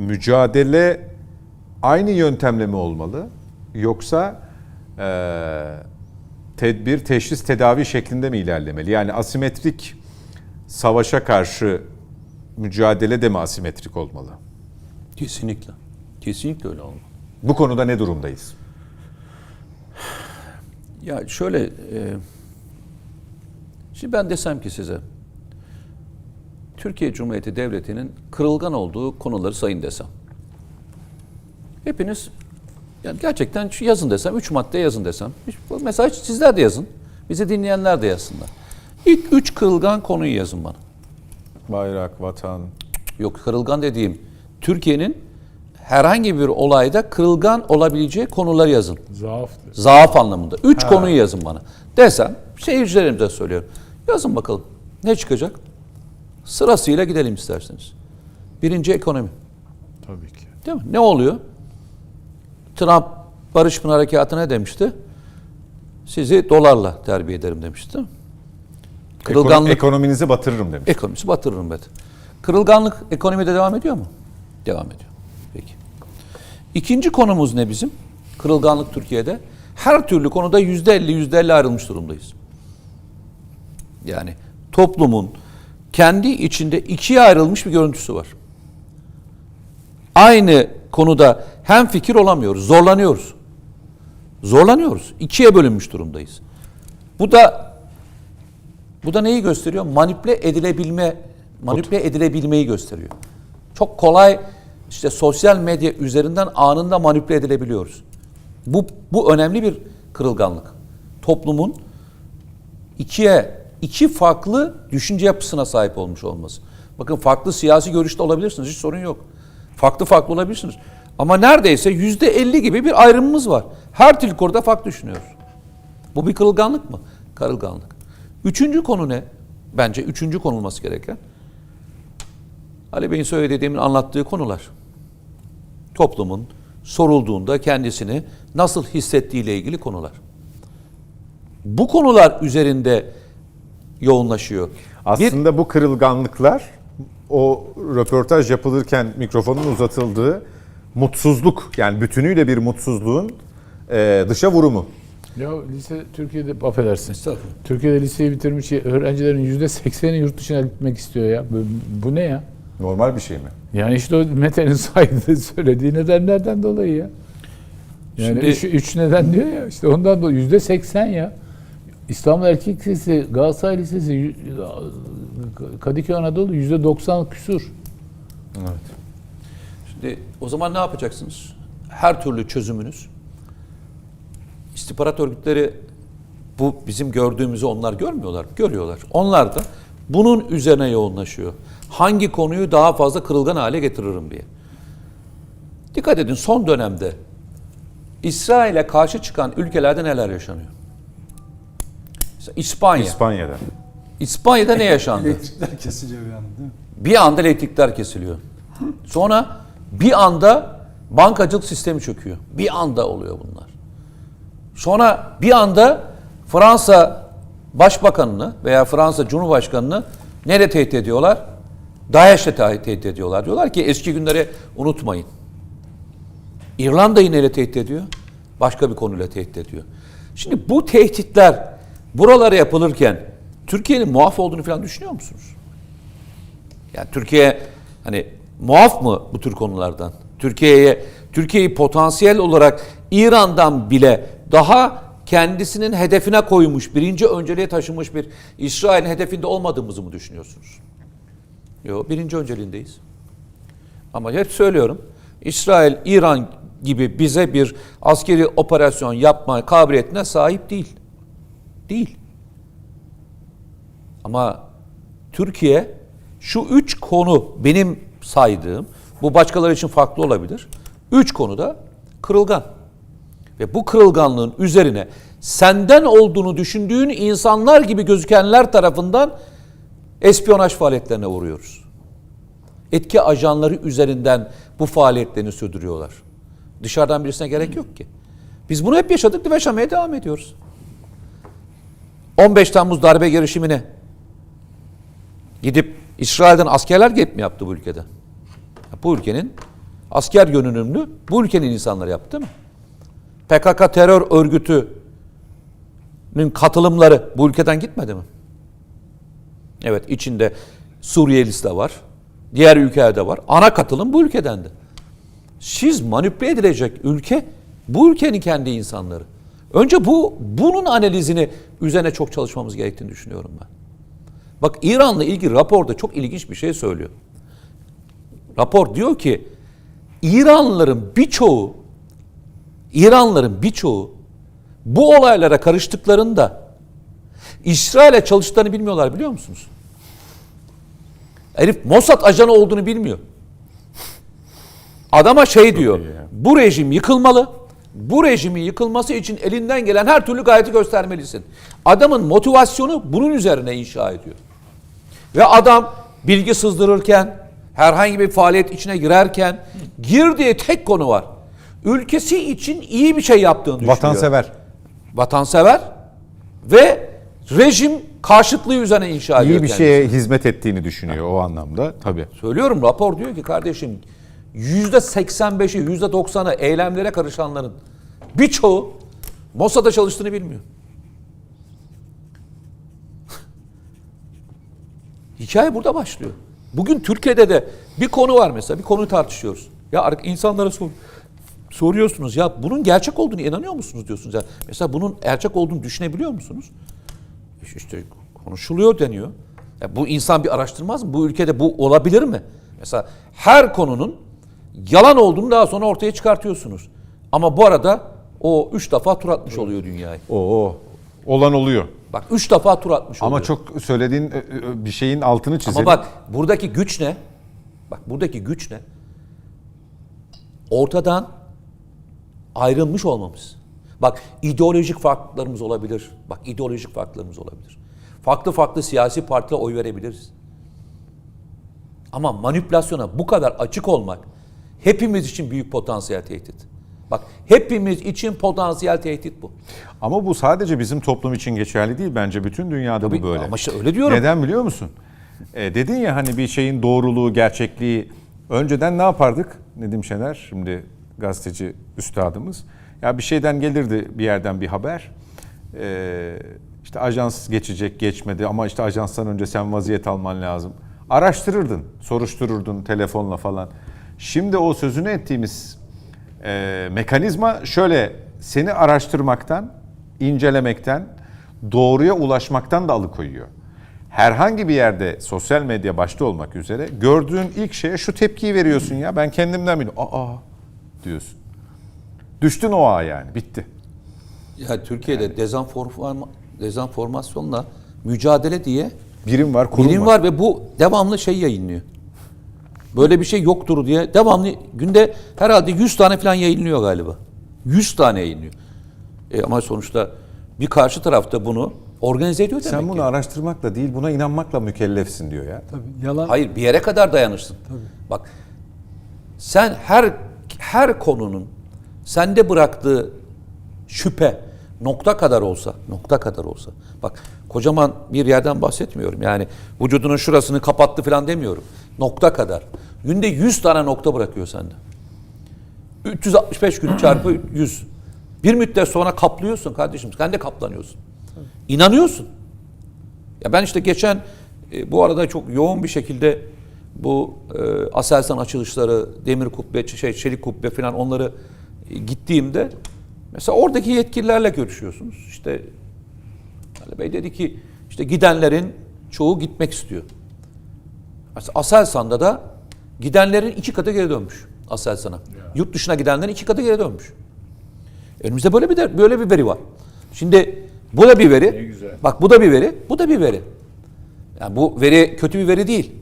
mücadele aynı yöntemle mi olmalı? Yoksa e, tedbir, teşhis, tedavi şeklinde mi ilerlemeli? Yani asimetrik savaşa karşı mücadele de mi asimetrik olmalı? Kesinlikle. Kesinlikle öyle olmalı. Bu konuda ne durumdayız? Ya şöyle, e, şimdi ben desem ki size, Türkiye Cumhuriyeti Devleti'nin kırılgan olduğu konuları sayın desem. Hepiniz yani gerçekten şu yazın desem, üç madde yazın desem. Mesela sizler de yazın. Bizi dinleyenler de yazsınlar. İlk üç kırılgan konuyu yazın bana. Bayrak, vatan. Yok kırılgan dediğim Türkiye'nin herhangi bir olayda kırılgan olabileceği konuları yazın. Zaaf. Zaaf anlamında. Üç konuyu yazın bana. Desem seyircilerimize söylüyorum. Yazın bakalım. Ne çıkacak? Sırasıyla gidelim isterseniz. Birinci ekonomi. Tabii ki. Değil mi? Ne oluyor? Trump Barış Pınar Harekatı ne demişti? Sizi dolarla terbiye ederim demişti. Kırılganlık Ekonominizi batırırım demiş. ekonomisi batırırım dedi. Kırılganlık ekonomide devam ediyor mu? Devam ediyor. Peki. İkinci konumuz ne bizim? Kırılganlık Türkiye'de. Her türlü konuda yüzde elli, yüzde elli ayrılmış durumdayız. Yani toplumun kendi içinde ikiye ayrılmış bir görüntüsü var. Aynı konuda hem fikir olamıyoruz, zorlanıyoruz. Zorlanıyoruz. İkiye bölünmüş durumdayız. Bu da bu da neyi gösteriyor? Manipüle edilebilme, manipüle edilebilmeyi gösteriyor. Çok kolay işte sosyal medya üzerinden anında manipüle edilebiliyoruz. Bu bu önemli bir kırılganlık. Toplumun ikiye iki farklı düşünce yapısına sahip olmuş olması. Bakın farklı siyasi görüşte olabilirsiniz. Hiç sorun yok. Farklı farklı olabilirsiniz. Ama neredeyse yüzde elli gibi bir ayrımımız var. Her türlü konuda farklı düşünüyoruz. Bu bir kırılganlık mı? Kırılganlık. Üçüncü konu ne? Bence üçüncü konulması gereken. Ali Bey'in söylediği demin anlattığı konular. Toplumun sorulduğunda kendisini nasıl hissettiğiyle ilgili konular. Bu konular üzerinde yoğunlaşıyor. Bir, Aslında bu kırılganlıklar o röportaj yapılırken mikrofonun uzatıldığı mutsuzluk yani bütünüyle bir mutsuzluğun e, dışa vurumu. Ya lise Türkiye'de affedersin. Estağfurullah. Türkiye'de liseyi bitirmiş öğrencilerin yüzde sekseni yurt dışına gitmek istiyor ya. Bu, bu ne ya? Normal bir şey mi? Yani işte o Mete'nin saydığı söylediği nedenlerden dolayı ya. Yani Şimdi- üç, üç neden diyor ya işte ondan dolayı yüzde seksen ya. İstanbul Erkek Lisesi, Galatasaray Lisesi, Kadıköy Anadolu yüzde doksan küsur. Evet. Şimdi o zaman ne yapacaksınız? Her türlü çözümünüz istihbarat örgütleri bu bizim gördüğümüzü onlar görmüyorlar. Görüyorlar. Onlar da bunun üzerine yoğunlaşıyor. Hangi konuyu daha fazla kırılgan hale getiririm diye. Dikkat edin son dönemde İsrail'e karşı çıkan ülkelerde neler yaşanıyor? Mesela İspanya. İspanya'da. İspanya'da ne yaşandı? Elektrikler kesilecek bir anda değil mi? Bir anda elektrikler kesiliyor. Sonra bir anda bankacılık sistemi çöküyor. Bir anda oluyor bunlar. Sonra bir anda Fransa Başbakanını veya Fransa Cumhurbaşkanını nereye tehdit ediyorlar? DAEŞ'le te- tehdit ediyorlar. Diyorlar ki eski günleri unutmayın. İrlanda'yı neyle tehdit ediyor? Başka bir konuyla tehdit ediyor. Şimdi bu tehditler buralara yapılırken Türkiye'nin muaf olduğunu falan düşünüyor musunuz? Yani Türkiye hani muaf mı bu tür konulardan? Türkiye'ye Türkiye'yi potansiyel olarak İran'dan bile daha kendisinin hedefine koymuş, birinci önceliğe taşımış bir İsrail'in hedefinde olmadığımızı mı düşünüyorsunuz? Yok, birinci önceliğindeyiz. Ama hep söylüyorum, İsrail, İran gibi bize bir askeri operasyon yapma kabiliyetine sahip değil. Değil. Ama Türkiye şu üç konu benim saydığım, bu başkaları için farklı olabilir. Üç konuda kırılgan. Ve bu kırılganlığın üzerine senden olduğunu düşündüğün insanlar gibi gözükenler tarafından espiyonaj faaliyetlerine vuruyoruz. Etki ajanları üzerinden bu faaliyetlerini sürdürüyorlar. Dışarıdan birisine gerek yok ki. Biz bunu hep yaşadık ve yaşamaya devam ediyoruz. 15 Temmuz darbe girişimine gidip İsrail'den askerler gelip mi yaptı bu ülkede? Bu ülkenin asker görünümlü bu ülkenin insanları yaptı değil mi? PKK terör örgütünün katılımları bu ülkeden gitmedi mi? Evet içinde Suriyelisi de var. Diğer ülkelerde var. Ana katılım bu ülkedendi. Siz manipüle edilecek ülke bu ülkenin kendi insanları. Önce bu bunun analizini üzerine çok çalışmamız gerektiğini düşünüyorum ben. Bak İran'la ilgili raporda çok ilginç bir şey söylüyor. Rapor diyor ki İranlıların birçoğu İranlıların birçoğu bu olaylara karıştıklarında İsrail'e çalıştıklarını bilmiyorlar biliyor musunuz? Herif Mossad ajanı olduğunu bilmiyor. Adama şey diyor. Bu rejim yıkılmalı. Bu rejimin yıkılması için elinden gelen her türlü gayreti göstermelisin. Adamın motivasyonu bunun üzerine inşa ediyor. Ve adam bilgi sızdırırken, herhangi bir faaliyet içine girerken girdiği tek konu var. Ülkesi için iyi bir şey yaptığını düşünüyor. Vatansever. Vatansever ve rejim karşıtlığı üzerine inşa ediyor. İyi bir kendisi. şeye hizmet ettiğini düşünüyor o anlamda tabii. Söylüyorum rapor diyor ki kardeşim 85'i yüzde 90'ı eylemlere karışanların birçoğu Mossad'da çalıştığını bilmiyor. Hikaye burada başlıyor. Bugün Türkiye'de de bir konu var mesela bir konuyu tartışıyoruz. Ya ar- insanlara sor, soruyorsunuz ya bunun gerçek olduğunu inanıyor musunuz diyorsunuz ya. Mesela bunun gerçek olduğunu düşünebiliyor musunuz? İşte konuşuluyor deniyor. Ya bu insan bir araştırmaz mı? Bu ülkede bu olabilir mi? Mesela her konunun yalan olduğunu daha sonra ortaya çıkartıyorsunuz. Ama bu arada o üç defa tur atmış oluyor dünyayı. Oo olan oluyor. Bak üç defa tur atmış oluyor. Ama çok söylediğin ö, ö, bir şeyin altını çizelim. Ama bak buradaki güç ne? Bak buradaki güç ne? Ortadan ayrılmış olmamız. Bak ideolojik farklılıklarımız olabilir. Bak ideolojik farklılıklarımız olabilir. Farklı farklı siyasi partilere oy verebiliriz. Ama manipülasyona bu kadar açık olmak hepimiz için büyük potansiyel tehdit. Bak hepimiz için potansiyel tehdit bu. Ama bu sadece bizim toplum için geçerli değil bence bütün dünyada Tabii, bu böyle. ama işte öyle diyorum. Neden biliyor musun? E, dedin ya hani bir şeyin doğruluğu, gerçekliği önceden ne yapardık Nedim Şener şimdi gazeteci üstadımız. Ya bir şeyden gelirdi bir yerden bir haber. E, işte ajans geçecek geçmedi ama işte ajanstan önce sen vaziyet alman lazım. Araştırırdın, soruştururdun telefonla falan. Şimdi o sözünü ettiğimiz e, mekanizma şöyle seni araştırmaktan, incelemekten, doğruya ulaşmaktan da alıkoyuyor. Herhangi bir yerde sosyal medya başta olmak üzere gördüğün ilk şeye şu tepkiyi veriyorsun ya ben kendimden biliyorum. Aa diyorsun. Düştün o ağa yani bitti. Ya Türkiye'de dezenforma, dezenformasyonla mücadele diye Birim var, kurum bilim var. var ve bu devamlı şey yayınlıyor. Böyle bir şey yoktur diye devamlı günde herhalde 100 tane falan yayınlıyor galiba. 100 tane yayınlıyor. E ama sonuçta bir karşı tarafta bunu organize ediyor demek Sen bunu ki. araştırmakla değil buna inanmakla mükellefsin diyor ya. Tabii yalan. Hayır bir yere kadar dayanırsın. Bak sen her her konunun sende bıraktığı şüphe nokta kadar olsa, nokta kadar olsa. Bak kocaman bir yerden bahsetmiyorum. Yani vücudunun şurasını kapattı falan demiyorum. Nokta kadar. Günde 100 tane nokta bırakıyor sende. 365 gün çarpı 100. Bir müddet sonra kaplıyorsun kardeşim. Sen de kaplanıyorsun. İnanıyorsun. Ya ben işte geçen e, bu arada çok yoğun bir şekilde bu e, Aselsan açılışları, demir kubbe, şey, çelik kubbe falan onları e, gittiğimde mesela oradaki yetkililerle görüşüyorsunuz. İşte Ali Bey dedi ki işte gidenlerin çoğu gitmek istiyor. Aselsan'da da gidenlerin iki katı geri dönmüş Aselsan'a. Yurt dışına gidenlerin iki katı geri dönmüş. Önümüzde böyle bir de, böyle bir veri var. Şimdi bu da bir veri. Bak bu da bir veri, bu da bir veri. Yani bu veri kötü bir veri değil.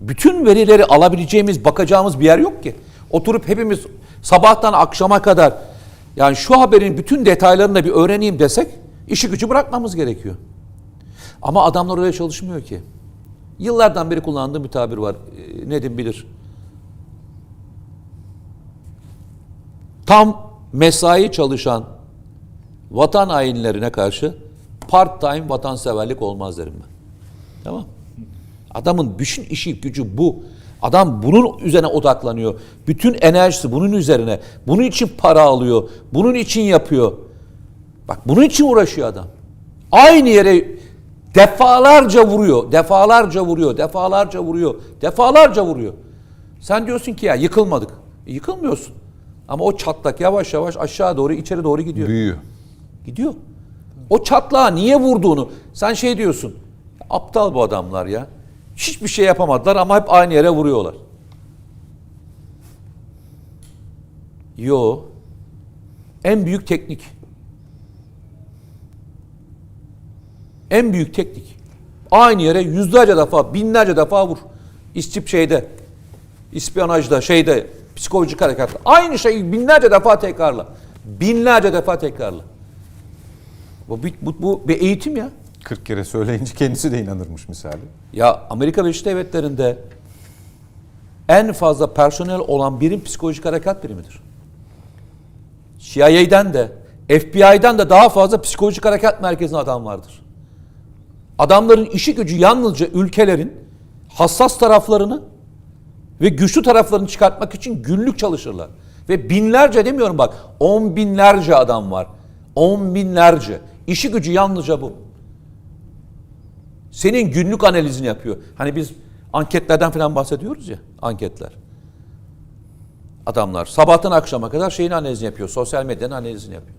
Bütün verileri alabileceğimiz, bakacağımız bir yer yok ki. Oturup hepimiz sabahtan akşama kadar yani şu haberin bütün detaylarını da bir öğreneyim desek işi gücü bırakmamız gerekiyor. Ama adamlar öyle çalışmıyor ki. Yıllardan beri kullandığım bir tabir var. Ee, Nedim bilir. Tam mesai çalışan vatan hainlerine karşı part time vatanseverlik olmaz derim ben. Tamam. Adamın bütün işi gücü bu. Adam bunun üzerine odaklanıyor. Bütün enerjisi bunun üzerine. Bunun için para alıyor. Bunun için yapıyor. Bak bunun için uğraşıyor adam. Aynı yere defalarca vuruyor. Defalarca vuruyor. Defalarca vuruyor. Defalarca vuruyor. Sen diyorsun ki ya yıkılmadık. E, yıkılmıyorsun. Ama o çatlak yavaş yavaş aşağı doğru içeri doğru gidiyor. Büyüyor. Gidiyor. O çatlağa niye vurduğunu sen şey diyorsun. Aptal bu adamlar ya. Hiçbir şey yapamadılar ama hep aynı yere vuruyorlar. Yo. En büyük teknik. En büyük teknik. Aynı yere yüzlerce defa, binlerce defa vur. İstip şeyde, ispiyonajda, şeyde, psikolojik harekatta. Aynı şeyi binlerce defa tekrarla. Binlerce defa tekrarla. Bu, bu, bu, bu bir eğitim ya. 40 kere söyleyince kendisi de inanırmış misali. Ya Amerika Birleşik Devletleri'nde en fazla personel olan birim psikolojik harekat birimidir. CIA'den de FBI'den de daha fazla psikolojik harekat merkezinde adam vardır. Adamların işi gücü yalnızca ülkelerin hassas taraflarını ve güçlü taraflarını çıkartmak için günlük çalışırlar. Ve binlerce demiyorum bak, on binlerce adam var. On binlerce. İşi gücü yalnızca bu. Senin günlük analizini yapıyor. Hani biz anketlerden falan bahsediyoruz ya, anketler. Adamlar sabahtan akşama kadar şeyin analizini yapıyor, sosyal medyanın analizini yapıyor.